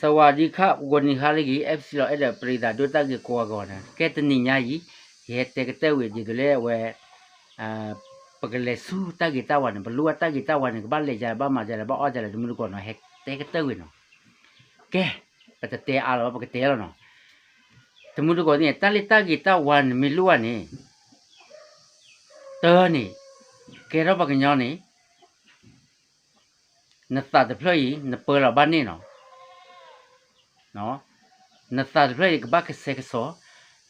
สวัสดีครับวันนี้ฮาริกี FC เราเอ็ดปริดาดูตักกีกัวก่อนนะแกตนิญายีเฮเตกเตวิจิตุเลเวอ่าปกเลสูตักกีตาวันบลัวตักกีตาวันก็บ้านเลจาบ้านมาจาบ้านอ้อจาดูมือก่อนเนาะเฮเตกเตวิเนาะแกปะเตอาลปกเตแล้วเนาะดูมือก่อนเนี่ยตักลิตักกีตาวันไม่รู้อันนี้เตอนี่แกเราปกญอนี่นัตตาตะเพลย์นับเปิลบ้านนี่เนาะ နော်နသတပြည့်ကဘကဆေကဆော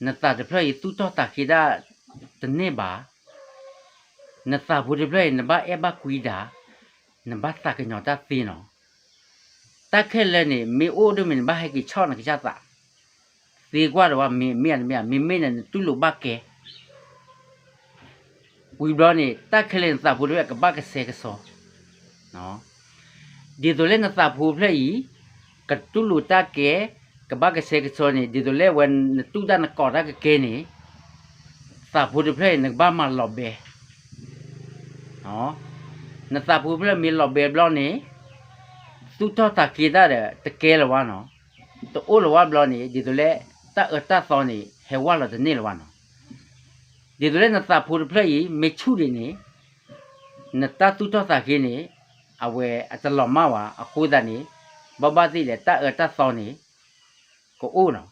နသတပြည့်တူတော့တာခိဒါတနေပါနသဘူတပြည့်နဘအဘကွီဒါနဘသကညောတာသီနော်တက်ခဲလဲနေမေအိုဒမင်ဘဟကီချောနကကြတာဒီကွာတော့မေမေနမေမေမေနတူလိုဘကဲဝီဘလနေတက်ခဲလဲသဘူတပြည့်ကဘကဆေကဆောနော်ဒီတို့လဲနသဘူပြည့် katulu ta ke ka ba ke se ke so ni di do le wen tu da na ko da ke ke ni sa pu de phle na ba ma lo be no na sa pu phle mi lo be blo ni tu to ta ke da de te ke lo wa no to o lo wa blo ni di do le ta e ta so ni he wa lo de ni lo wa no di do le na sa pu de phle yi me chu de ni na ta tu to ta ke ni awe atalo ma wa a khu da ni ဘဘတိလေတအတသောနေ ကိုအိုးနော်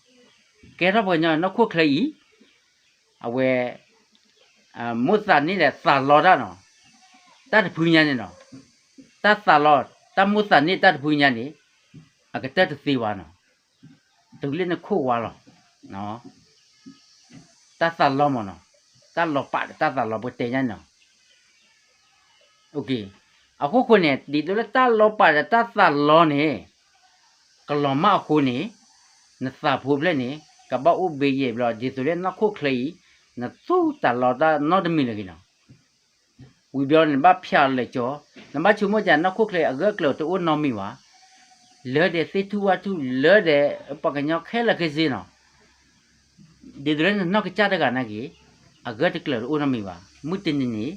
ကဲတော့ဘညာနခုခလီအဝဲအမုသနိလေသာလောဒနော်တတ်ဖူညာနေနော်တတ်သာလောတမုသနိတတ်ဖူညာနေအကတတ်သေးဝါနော်တူလေးနခုဝါလောနော်တတ်သာလောမနော်တတ်လောပတ်တတ်သာလောဘတေညာနော်โอเคအခုခုနေဒီလိုတတ်လောပတ်တတ်သာလောနေ ကလောမခုနေနသဖူပလက်နေကပဥဘေးရဘလဒီဆိုလဲနခုခလီနသူတလောတာနောဒမီလကိနောဝီပြောနေဘဖျားလေကျော်နမချုံမကြနခုခလီအဂကလောတူနောမီဝါလဲတဲ့စေတူဝတူလဲတဲ့ပကညောခဲလကေစီနောဒီဒရနနောကချတာကနာကြီးအဂတ်ကလောဦးနမီဝါမုတင်နေ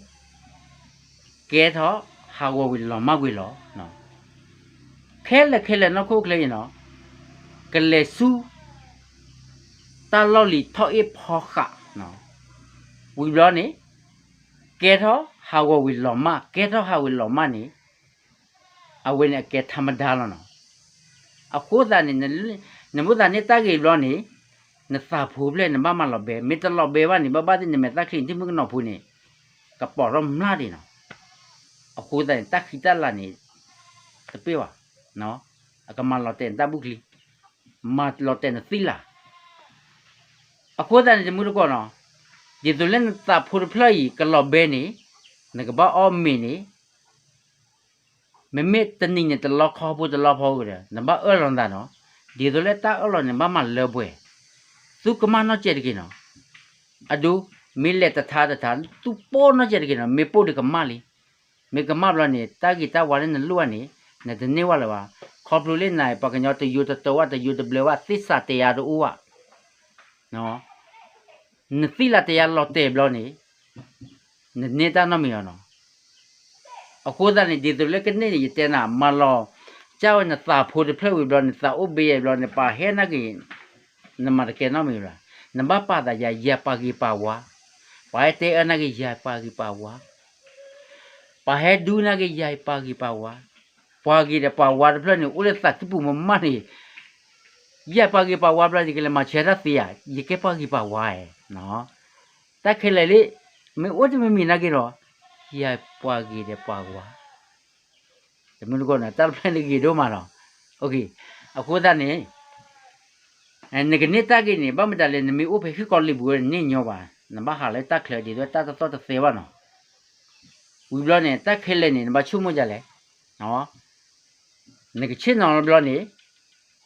ကဲတော့ဟာဝဝီလောမကွေလောနော် ခဲလက်ခဲလက်နောက်ခုတ်ကလေးနော်ကလေးစုတာလော်လီထော့အဖောခနော်ဝီဘလောနေကဲတော့ဟာဝဝီလောမကဲတော့ဟာဝီလောမနေအဝင်းကဲသမဒါလောနော်အခုသာနေနမုသာနေတကေဘလောနေနသာဖူပလေနမမလောဘေမေတလောဘေဝနေဘဘတိနေမေတခိတိမကနောဖူနေကပေါ်ရမလာဒီနော်အခုသာတခိတလာနေတပြေဝ no aka ma lo ten tabukli ma lo ten sila akwa dan je mu ko no je to len ta phur phlai ka lo be ni na ka ba o mi ni me me tan ni ne ta lo kho bu ta lo pho ge na ba e lon da no je to le ta e lo ne ba ma le bwe su ka ma no che de ki no adu mi le ta tha ta tha tu po no che de ki no me po de ka ma li me ka ma bla ni ta gi ta wa le ne lu ni နဲ့ဒီနေ့ဝလာပါခေါပလူလေးနိုင်ပကညောတယူတတဝတယူတဘလဝသစ္စာတရားတို့ဝနော်နသီလာတရား လောတေဘလောနေနေတာနမီယောနော်အခုတည်းဒီတူလက်ကနေရတဲ့နာမလောကျောင်းနဲ့သာဖို့တဖက်ဝဘလောနေသာဥဘေးဘလောနေပါဟဲနာကင်းနမရကေနမီရာနဘပါတာရရပါကီပါဝါဝိုင်တေအနာကရပါကီပါဝါပါဟဲဒူနာကရပါကီပါဝါပွားကြီးတဲ့ပွားဝါတဲ့နဲ့ဦးလက်သတ်တူမမနေရပါကြီးပါဝါပလာ pagi de pa war plan ni ule tak tipu mamani ya pagi pa war plan ni kele ma chera tia ye ke pagi pa wae no ta khele le me ot me mi na ge ro ya pagi de pa wa de mun ko na tar plan ni ge do ma ro okay aku da ni အနေကနေတကိနေဘာမတလည်းနမီဥဖေခိကောလိဘူနေညောပါနမဟာလေတက်ခလေဒီတော့တတ်တော့တသေးပါနော်ဝီဘလနဲ့တက်ခဲလေနေဘာချုံမကြလဲနော် နကချင်းနော်ဘလောနေ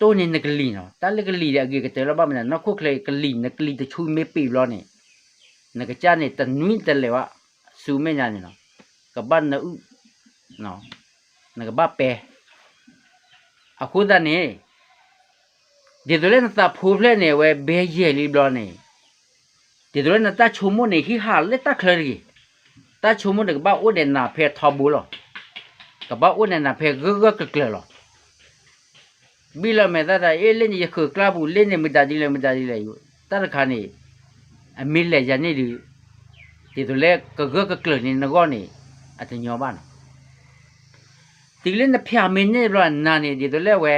တိုးနေနကလီနော်တလကလီတဲ့အကေကတဲလဘမနနခုခလေကလီနကလီတချူမေပေဘလောနေနကချာနေတနွိတလေဝစုမေညာနေနော်ကဘန်နဥနော်နကဘပေအခုဒနေဒီဒလဲနတာဖိုးဖလဲနေဝဲဘေးရဲလီဘလောနေဒီဒလဲနတာချုံမနေဟီဟာလက်တခလရီတာချုံမနေကဘဥဒေနာဖေထဘူလောကဘဥဒေနာဖေဂဂကကလော လောပြီးလာမဲ့တတာအေးလင်းရခကလဘူးလင်းနေမတဒီလေမတဒီလေယူတရခါနေအမီလေရနေဒီဒီတို့လေကကကကလနေငေါနေအတညောပါနော်ဒီလေနဖျာမင်းနေရနာနေဒီတို့လေဝဲ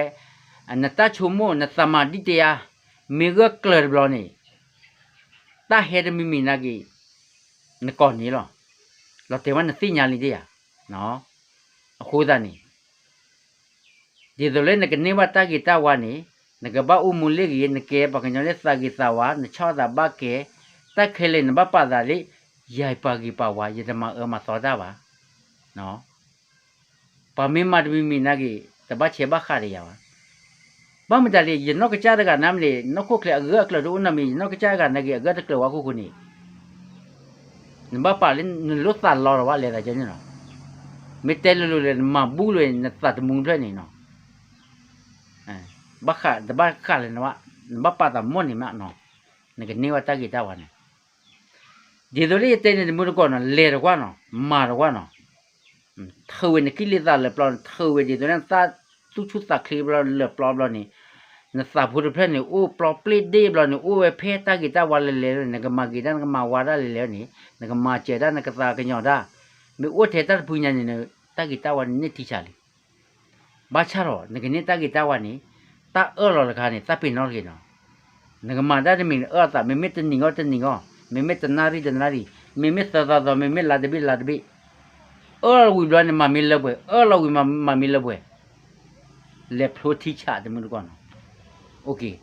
အနတချုံမနသမာတိတယာမေဂကလဘလနေတာဟဲဒမီမီနာဂီန ကောနေလောလောတေဝနသိညာလီတယာနော်အခုသားနေ di dole ne ke newa ta ki ta wa ni ne ke ba u mu le ki ne ke pa kanyo le sa ki sa wa ne cha da ba ke ta khe le ne ba pa da le yai pa ki pa wa ye da ma e ma so da ba no pa mi ma de mi mi na ki ta ba che ba kha de ya wa ba ma da le ye no ke cha da ga nam le no ko kle a ga kle do na mi no ke cha ga na ki a ga da kle wa ko ko ni ne ba pa le ne lo sa lo wa le da je ni no me te lo lo le ma bu lo ne sa de mung thwe ni no บักขะตะบักขะเลยนะวะบักปะตะม่อนนี่มะเนาะนี่ก็นี่ว่าตะกีตะวะเนี่ยဒီတို့လေးတဲ့နေမှုကောနော်လေရကွာနော်မာရကွာနော်ထဝေနကိလေသာလေပလန်ထဝေဒီတို့နဲ့သာသူချူသာခလီဘလလေပလဘလနေနသာဖူရဖက်နေအိုပလပလီဒေဘလနေအိုဝဲဖဲတာဂီတာဝါလေလေနကမာဂီတာနကမာဝါရလေလေနေနကမာကျေတာနကသာကညောတာမေအိုထေတာပူညာနေတာဂီတာဝါနေတိချာလီ ဘာချတော့နကနေတာဂီတာဝါနေ ta ơ lo ka ni ta pin no ki no na ga ma da de min ơ ta me me te ni ngo te ni ngo me me te na ri te na ri me me sa sa me me la de bi la de bi ơ wi lo ni ma mi le bwe ơ lo wi ma ma mi le bwe le pro ti cha de mu ko no okay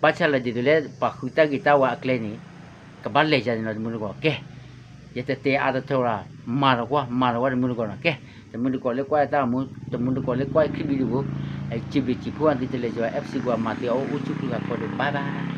ba cha la de de le pa khu ta ki ta wa akle ni ka ba le ja ni no de mu ko ke ye te te a da tho ra ma ro kwa ma ro wa de mu ko no ke তেমুলি ক'লে কোৱা এটা আমোদ তেমুলি ক'লে কোৱাই খেলি দিব এই চিপি চিপু আনি দিলে যোৱা এফ চি গোৱা মাতি আৰু উচুক লগা কৰিলোঁ বাই বাই